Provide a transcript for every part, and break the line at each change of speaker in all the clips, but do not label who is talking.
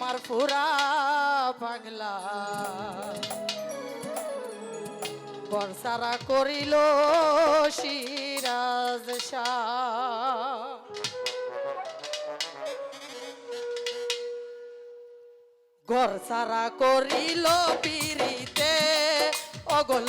আমার পুরা পাগলা বর্ষারা করিল সিরাজ ঘর সারা করিল পিরিতে অগল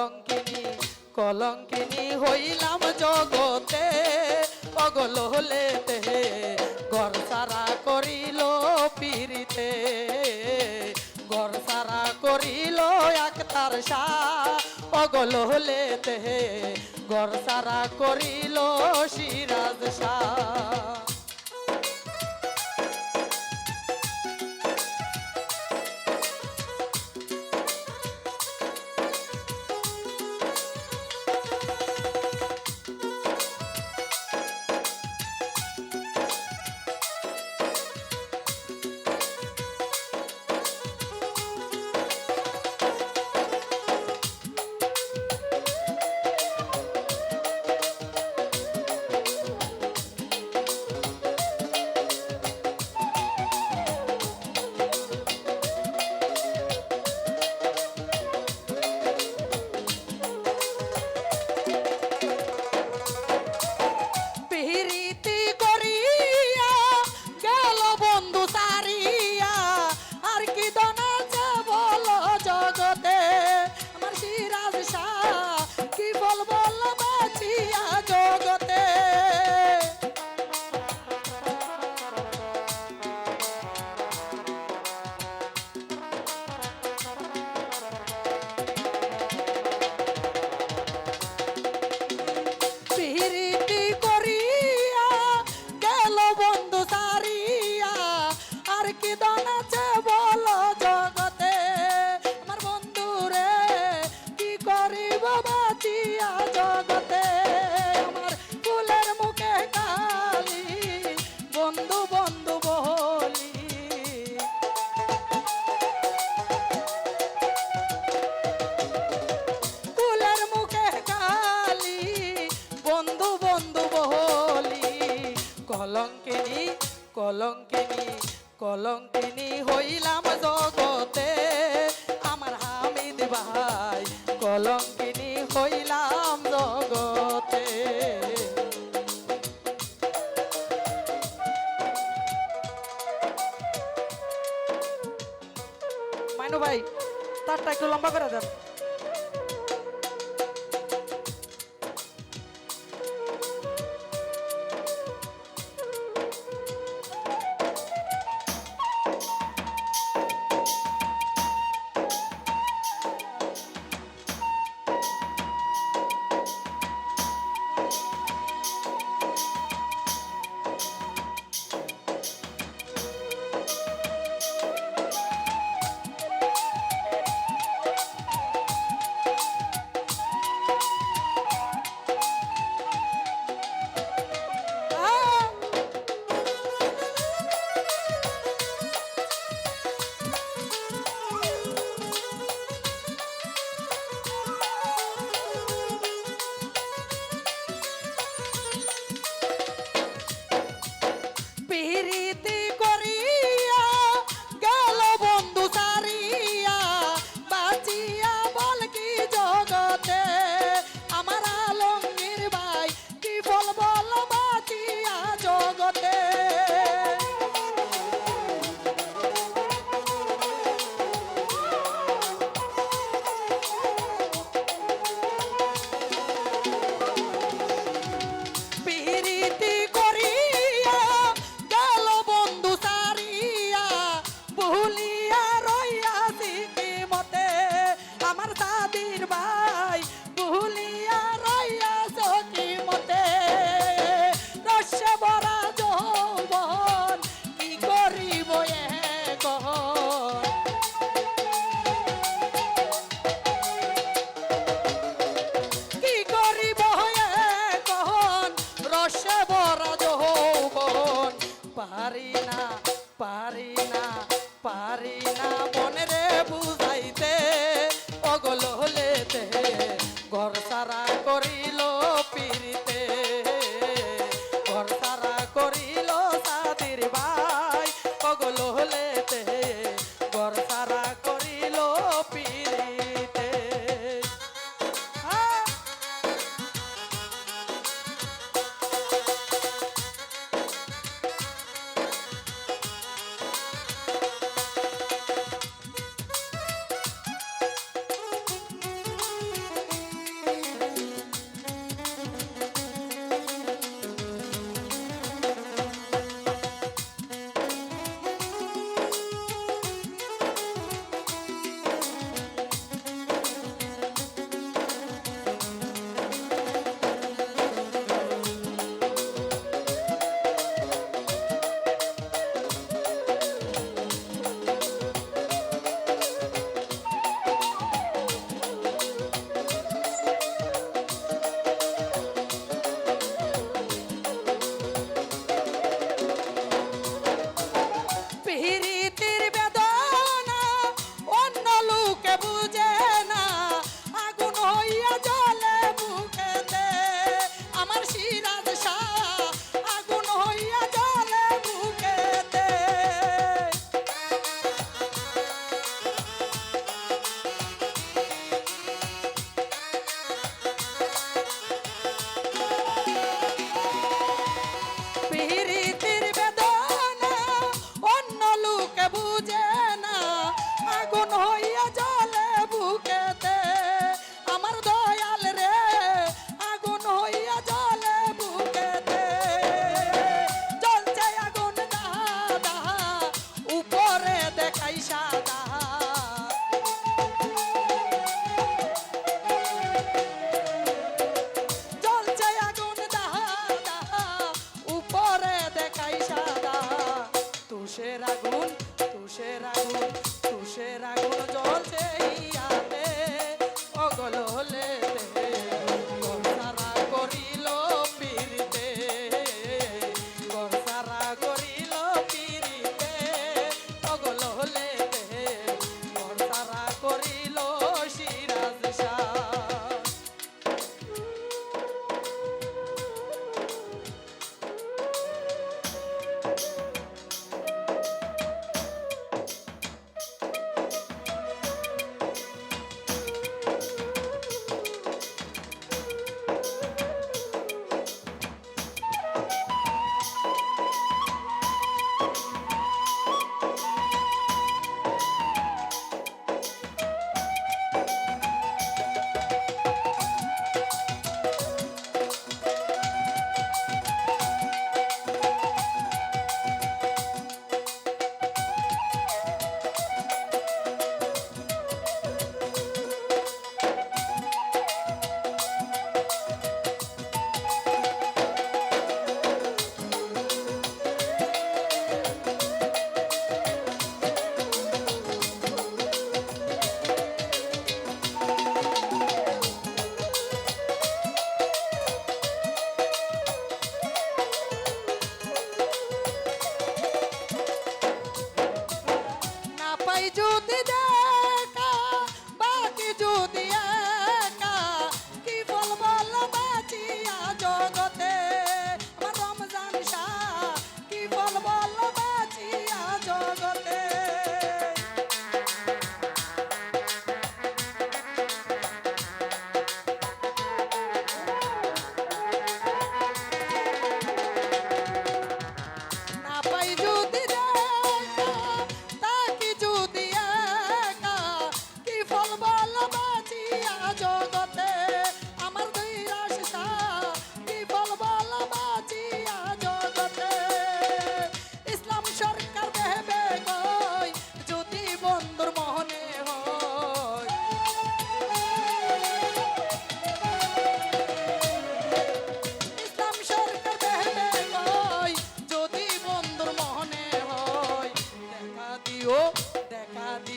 কলঙ্কিনী কলঙ্কিনী হইলাম জগতে, পগল হলেতে ঘর সারা করিল পিরিতে ঘর সারা করিল একতার শাহ পগল হলেতে ঘর সারা করিল সিরাজ শাহ ভাই কলঙ্কিনী হইলাম জগতে। মাইনু ভাই তারটা একটু লম্বা করে দেন।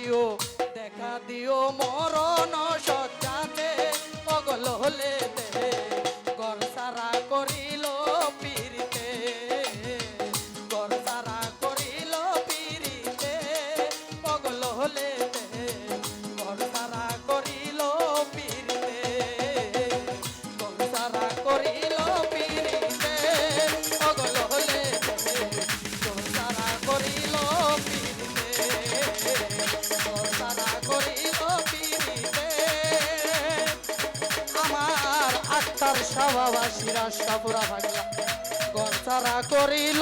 দিও দেখা দিও মরণ সাবাবাসীরা সাপুরা ভাঙিয়া গঞ্চারা করিল।